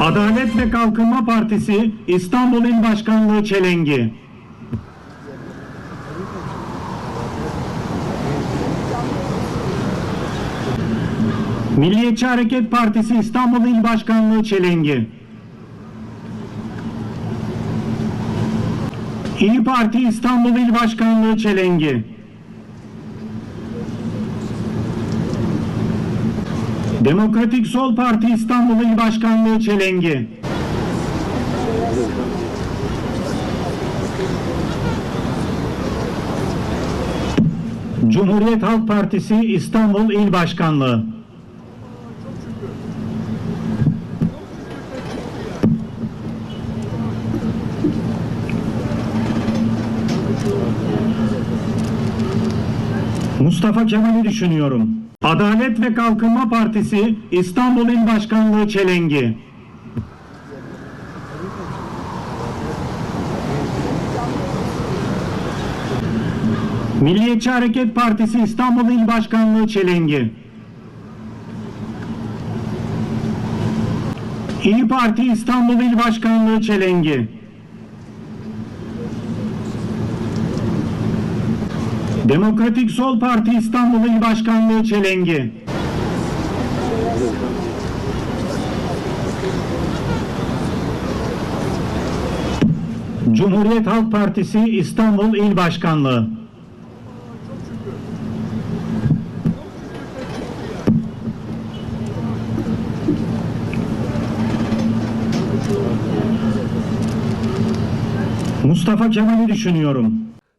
Adalet ve Kalkınma Partisi İstanbul İl Başkanlığı Çelengi. Milliyetçi Hareket Partisi İstanbul İl Başkanlığı Çelengi. İyi Parti İstanbul İl Başkanlığı Çelengi. Demokratik Sol Parti İstanbul İl Başkanlığı Çelengi. Cumhuriyet Halk Partisi İstanbul İl Başkanlığı. Mustafa Kemal'i düşünüyorum. Adalet ve Kalkınma Partisi İstanbul İl Başkanlığı Çelengi. Milliyetçi Hareket Partisi İstanbul İl Başkanlığı Çelengi. İyi Parti İstanbul İl Başkanlığı Çelengi. Demokratik Sol Parti İstanbul İl Başkanlığı Çelengi. Cumhuriyet Halk Partisi İstanbul İl Başkanlığı. Mustafa Kemal'i düşünüyorum.